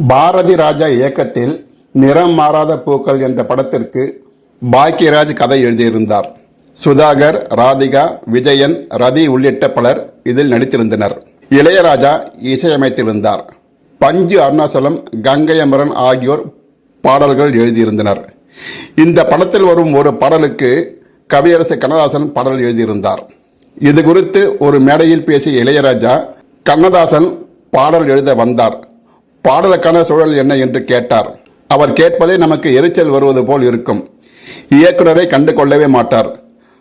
பாரதி ராஜா இயக்கத்தில் நிறம் மாறாத பூக்கள் என்ற படத்திற்கு பாக்கியராஜ் கதை எழுதியிருந்தார். சுதாகர் ராதிகா விஜயன் ரதி உள்ளிட்ட பலர் இதில் நடித்திருந்தனர். இளையராஜா இசையமைத்திருந்தார். பஞ்சு அருணாசலம் கங்கை அமரன் ஆகியோர் பாடல்கள் எழுதியிருந்தனர். இந்த படத்தில் வரும் ஒரு பாடலுக்கு கவியரசு கண்ணதாசன் பாடல் எழுதியிருந்தார். இது குறித்து ஒரு மேடையில் பேசிய இளையராஜா கண்ணதாசன் பாடல் எழுத வந்தார். பாடலுக்கான சூழல் என்ன என்று கேட்டார். அவர் கேட்பதே நமக்கு எரிச்சல் வருவது போல் இருக்கும். இயக்குனரை கண்டு கொள்ளவே மாட்டார்.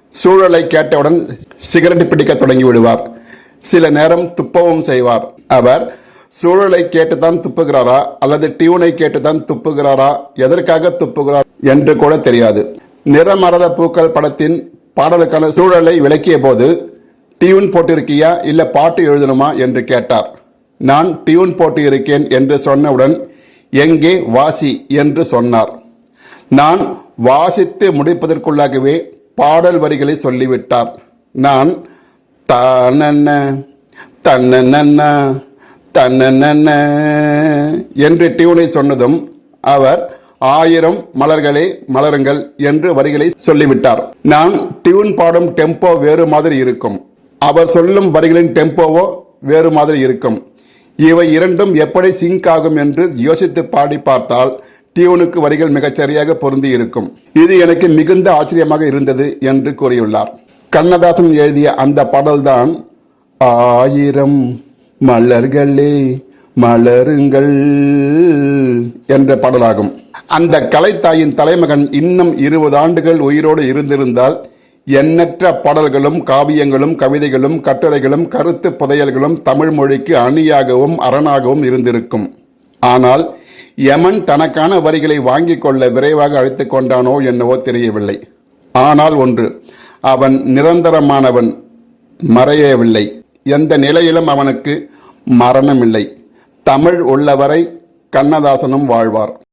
சூழலை கேட்டவுடன் சிகரெட் பிடிக்க தொடங்கி விடுவார். சில நேரம் துப்பவும் செய்வார். அவர் சூழலை கேட்டுத்தான் துப்புகிறாரா? அல்லது டியூனை கேட்டுத்தான் துப்புகிறாரா? எதற்காக துப்புகிறார்? என்று கூட தெரியாது. நிறமரத பூக்கள் படத்தின் பாடலுக்கான சூழலை விளக்கிய போது டியூன் போட்டிருக்கியா? இல்ல பாட்டு எழுதணுமா? என்று கேட்டார். நான் டியூன் போட்டு இருக்கேன் என்று சொன்னவுடன் எங்கே வாசி? என்று சொன்னார். நான் வாசித்து முடிப்பதற்குள்ளாகவே பாடல் வரிகளை சொல்லிவிட்டார். நான் தானன்ன தன்னன்ன தன்னன்ன என்று டியூனை சொன்னதும் அவர் ஆயிரம் மலர்களே மலருங்கள் என்று வரிகளை சொல்லிவிட்டார். நான் டியூன் பாடும் டெம்போ வேறு மாதிரி இருக்கும். அவர் சொல்லும் வரிகளின் டெம்போவோ வேறு மாதிரி இருக்கும். இவை இரண்டும் எப்படி சிங்க் ஆகும் என்று யோசித்து பாடி பார்த்தால் டியூனுக்கு வரிகள் மிகச் சரியாக பொருந்தி இருக்கும். இது எனக்கு மிகுந்த ஆச்சரியமாக இருந்தது என்று கூறியுள்ளார். கண்ணதாசன் எழுதிய அந்த பாடல்தான் ஆயிரம் மலர்களே மலருங்கள் என்ற பாடலாகும். அந்த கலைத்தாயின் தலைமகன் இன்னும் இருபது ஆண்டுகள் உயிரோடு இருந்திருந்தால் எண்ணற்ற பாடல்களும் காவியங்களும் கவிதைகளும் கட்டுரைகளும் கருத்து புதையல்களும் தமிழ் மொழிக்கு அணியாகவும் அரணாகவும் இருந்திருக்கும். ஆனால் யமன் தனக்கான வரிகளை வாங்கிக் கொள்ள விரைவாக அழைத்து கொண்டானோ என்னவோ தெரியவில்லை. ஆனால் ஒன்று அவன் நிரந்தரமானவன் மறையவில்லை. எந்த நிலையிலும் அவனுக்கு மரணமில்லை. தமிழ் உள்ளவரை கண்ணதாசனும் வாழ்வார்.